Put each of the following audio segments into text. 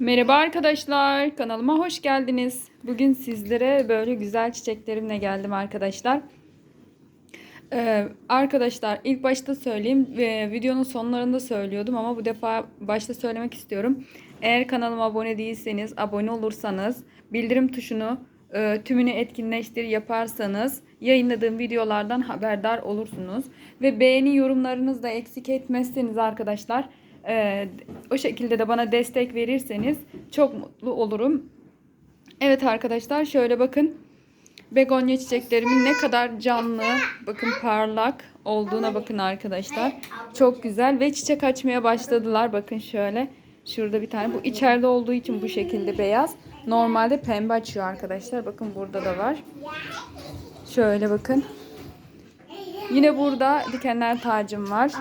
Merhaba arkadaşlar, kanalıma hoş geldiniz. Bugün sizlere böyle güzel çiçeklerimle geldim arkadaşlar. Ee, arkadaşlar ilk başta söyleyeyim, ve videonun sonlarında söylüyordum ama bu defa başta söylemek istiyorum. Eğer kanalıma abone değilseniz, abone olursanız, bildirim tuşunu e, tümünü etkinleştir yaparsanız yayınladığım videolardan haberdar olursunuz. Ve beğeni yorumlarınızı da eksik etmezseniz arkadaşlar e, o şekilde de bana destek verirseniz çok mutlu olurum. Evet arkadaşlar şöyle bakın. Begonya çiçeklerimin ne kadar canlı, bakın parlak olduğuna bakın arkadaşlar. Çok güzel ve çiçek açmaya başladılar. Bakın şöyle. Şurada bir tane. Bu içeride olduğu için bu şekilde beyaz. Normalde pembe açıyor arkadaşlar. Bakın burada da var. Şöyle bakın. Yine burada dikenler tacım var.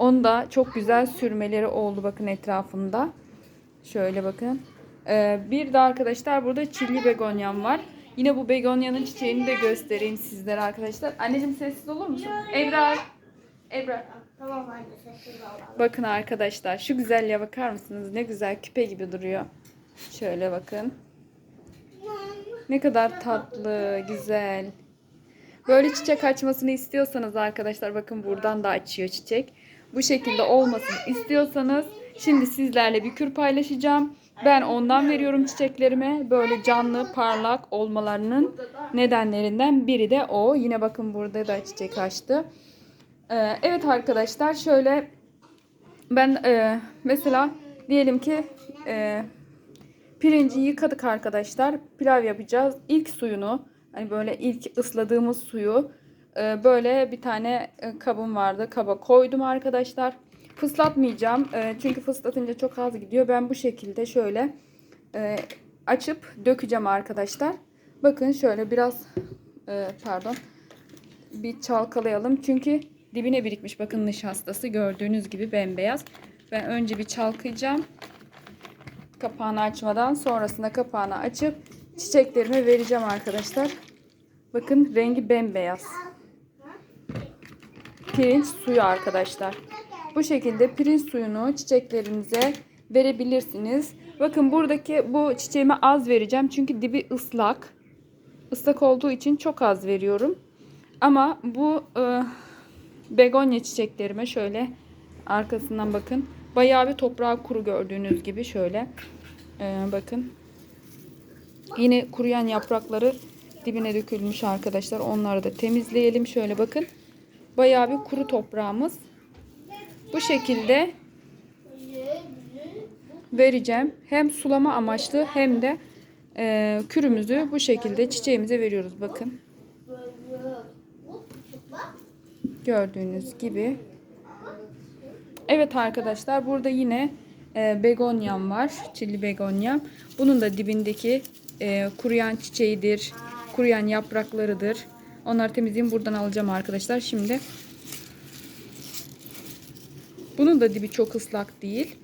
Onda çok güzel sürmeleri oldu bakın etrafında. Şöyle bakın. Ee, bir de arkadaşlar burada çilli begonyam var. Yine bu begonyanın çiçeğini de göstereyim sizlere arkadaşlar. Anneciğim sessiz olur musun? Ebrar. Ebrar. Tamam anne sessiz ol. Bakın arkadaşlar şu güzelliğe bakar mısınız? Ne güzel küpe gibi duruyor. Şöyle bakın. Ne kadar tatlı, güzel. Böyle çiçek açmasını istiyorsanız arkadaşlar bakın buradan da açıyor çiçek. Bu şekilde olmasını istiyorsanız şimdi sizlerle bir kür paylaşacağım. Ben ondan veriyorum çiçeklerime. Böyle canlı, parlak olmalarının nedenlerinden biri de o. Yine bakın burada da çiçek açtı. Ee, evet arkadaşlar şöyle ben e, mesela diyelim ki e, pirinci yıkadık arkadaşlar. Pilav yapacağız. İlk suyunu hani böyle ilk ısladığımız suyu e, böyle bir tane e, kabım vardı. Kaba koydum arkadaşlar. Fıslatmayacağım. E, çünkü fıslatınca çok az gidiyor. Ben bu şekilde şöyle e, açıp dökeceğim arkadaşlar. Bakın şöyle biraz pardon bir çalkalayalım. Çünkü dibine birikmiş. Bakın nişastası gördüğünüz gibi bembeyaz. Ben önce bir çalkayacağım. Kapağını açmadan sonrasında kapağını açıp çiçeklerime vereceğim arkadaşlar. Bakın rengi bembeyaz. Pirinç suyu arkadaşlar. Bu şekilde pirinç suyunu çiçeklerinize verebilirsiniz. Bakın buradaki bu çiçeğime az vereceğim. Çünkü dibi ıslak. Islak olduğu için çok az veriyorum. Ama bu e, begonya çiçeklerime şöyle arkasından bakın. Bayağı bir toprağı kuru gördüğünüz gibi şöyle. E, bakın. Yine kuruyan yaprakları dibine dökülmüş arkadaşlar. Onları da temizleyelim. Şöyle bakın. Bayağı bir kuru toprağımız. Bu şekilde vereceğim. Hem sulama amaçlı hem de e, kürümüzü bu şekilde çiçeğimize veriyoruz. Bakın. Gördüğünüz gibi. Evet arkadaşlar burada yine e, begonyam var. Çilli begonyam. Bunun da dibindeki e, kuruyan çiçeğidir. Kuruyan yapraklarıdır. Onları temizleyeyim. Buradan alacağım arkadaşlar. Şimdi bunun da dibi çok ıslak değil.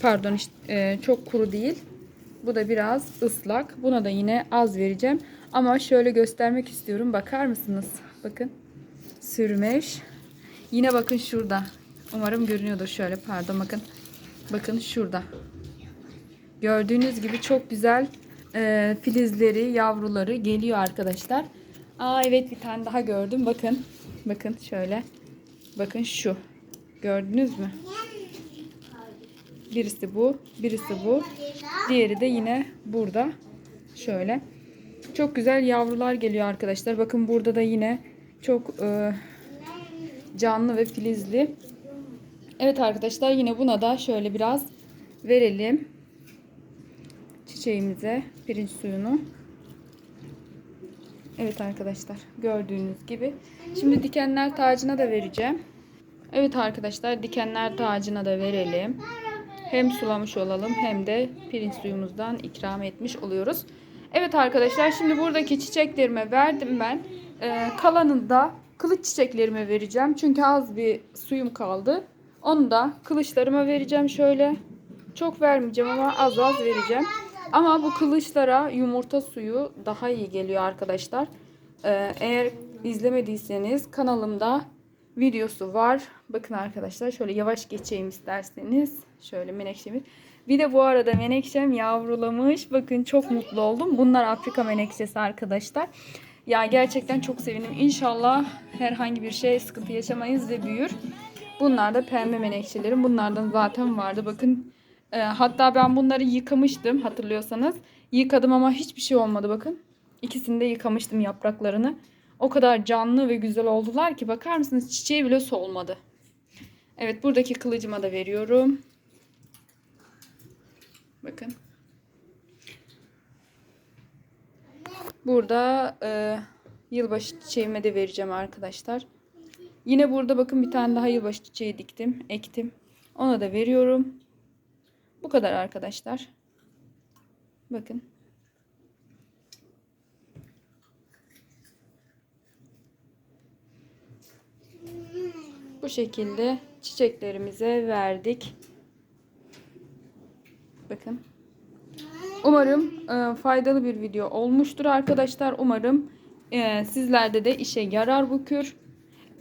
Pardon e, çok kuru değil. Bu da biraz ıslak. Buna da yine az vereceğim. Ama şöyle göstermek istiyorum. Bakar mısınız? Bakın. Sürmüş. Yine bakın şurada. Umarım görünüyordur şöyle. Pardon bakın. Bakın şurada. Gördüğünüz gibi çok güzel e, filizleri, yavruları geliyor arkadaşlar. Aa evet bir tane daha gördüm. Bakın. Bakın şöyle. Bakın şu. Gördünüz mü? Birisi bu, birisi bu. Diğeri de yine burada. Şöyle. Çok güzel yavrular geliyor arkadaşlar. Bakın burada da yine çok e, canlı ve filizli. Evet arkadaşlar yine buna da şöyle biraz verelim. Çiçeğimize pirinç suyunu. Evet arkadaşlar gördüğünüz gibi. Şimdi dikenler tacına da vereceğim. Evet arkadaşlar dikenler tacına da verelim. Hem sulamış olalım hem de pirinç suyumuzdan ikram etmiş oluyoruz. Evet arkadaşlar şimdi buradaki çiçeklerime verdim ben. Ee, kalanını da kılıç çiçeklerime vereceğim. Çünkü az bir suyum kaldı. Onu da kılıçlarıma vereceğim şöyle. Çok vermeyeceğim ama az az vereceğim. Ama bu kılıçlara yumurta suyu daha iyi geliyor arkadaşlar. Ee, eğer izlemediyseniz kanalımda videosu var. Bakın arkadaşlar şöyle yavaş geçeyim isterseniz. Şöyle menekşemiz. Bir de bu arada menekşem yavrulamış. Bakın çok mutlu oldum. Bunlar Afrika menekşesi arkadaşlar. Ya gerçekten çok sevindim. İnşallah herhangi bir şey sıkıntı yaşamayız ve büyür. Bunlar da pembe menekşelerim. Bunlardan zaten vardı. Bakın e, hatta ben bunları yıkamıştım hatırlıyorsanız. Yıkadım ama hiçbir şey olmadı bakın. İkisini de yıkamıştım yapraklarını. O kadar canlı ve güzel oldular ki bakar mısınız çiçeği bile solmadı. Evet buradaki kılıcıma da veriyorum. Bakın. Burada e, yılbaşı çiçeğime de vereceğim arkadaşlar. Yine burada bakın bir tane daha yılbaşı çiçeği diktim, ektim. Ona da veriyorum. Bu kadar arkadaşlar. Bakın. Bu şekilde çiçeklerimize verdik. Bakın. Umarım e, faydalı bir video olmuştur arkadaşlar. Umarım e, sizlerde de işe yarar bu kür.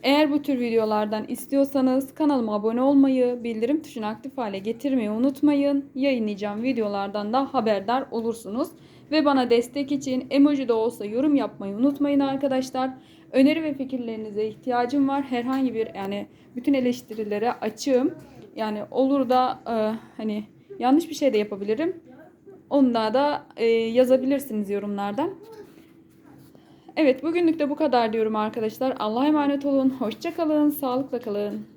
Eğer bu tür videolardan istiyorsanız kanalıma abone olmayı, bildirim tuşunu aktif hale getirmeyi unutmayın. Yayınlayacağım videolardan da haberdar olursunuz. Ve bana destek için emoji de olsa yorum yapmayı unutmayın arkadaşlar. Öneri ve fikirlerinize ihtiyacım var. Herhangi bir yani bütün eleştirilere açığım. Yani olur da e, hani yanlış bir şey de yapabilirim. Onlara da e, yazabilirsiniz yorumlardan. Evet bugünlük de bu kadar diyorum arkadaşlar. Allah'a emanet olun. Hoşça kalın. Sağlıkla kalın.